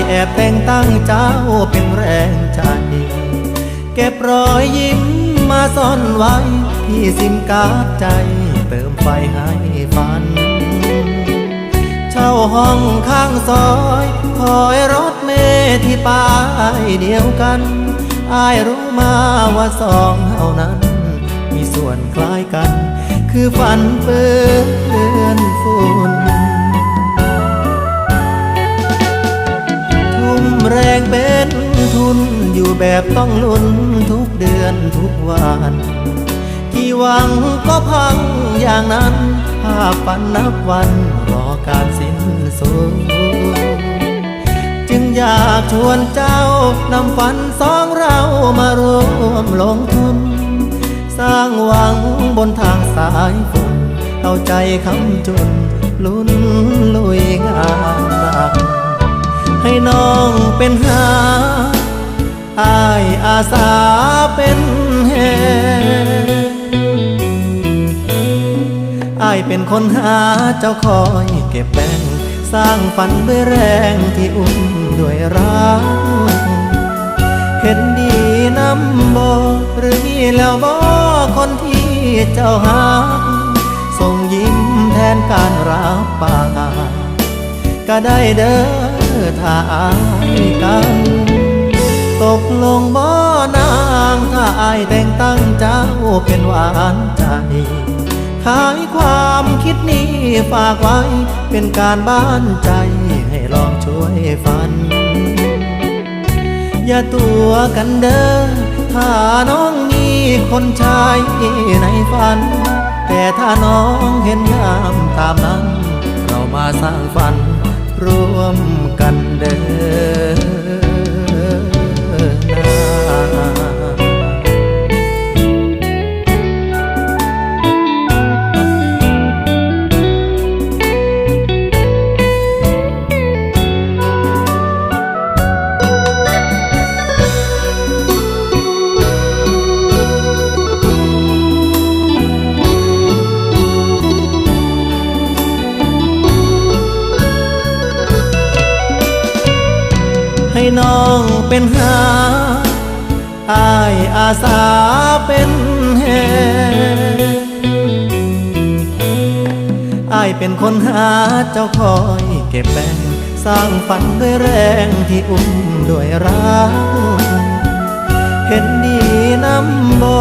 ายแอบแต่งตั้งเจ้าเป็นแรงใจเก็บรอยยิ้มมาซ่อนไว้ ที่สิมกาดใจเติมไฟให้ฝัน เช่าห้องข้างซอย คอยรถเมที่ป้ายเดียวกันอายรู้มาว่าสองเท่านั้น มีส่วนคล้ายกัน คือฝันเปื้อนฝ แบบต้องลุ้นทุกเดือนทุกวันที่หวังก็พังอย่างนั้นภาพฝันนับวันรอการสิ้นสุดจึงอยากชวนเจ้านำฝันสองเรามารวมลงทุน สร้างหวังบนทางสายฝนเอาใจคำจุนลุ้นลุยงานหนักให้น้องเป็นหา อายอาสาเป็นแหอายเป็นคนหาเจ้าคอยเก็บแบ่งสร้างฝันด้วยแรงที่อุ้มด้วยรักเห็นดีนำบอหรือมีแล้วบอคนที่เจ้าหาส่งยิ้มแทนการรับปากก็ได้เด้อถ้าอายกัน ตกลงบ่นางถ้าอายแต่งตั้งเจ้าเป็นหวานใจ ขายความคิดนี้ฝากไว้เป็นการบ้านใจให้ลองช่วยฝัน อย่าตัวกันเด้อถ้าน้องมีคนชายในฝัน แต่ถ้าน้องเห็นงามตามนั้น เรามาสร้างฝันร่วมกันเด้อ น้องเป็นหาอายอาสาเป็นแหอายเป็นคนหาเจ้าคอยเก็บแบ่งสร้างฝันด้วยแรงที่อุ้มด้วยรักเห็นดีน้ำบอ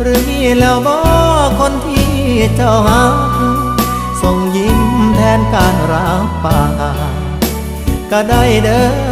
หรือมีแล้วบอคนที่เจ้าหาส่งยิ้มแทนการรับปากก็ได้เด้อ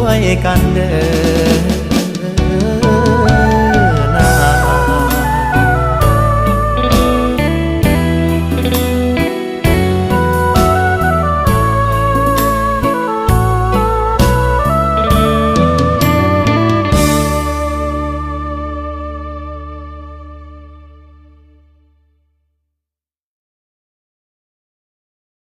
วยกันเด้อ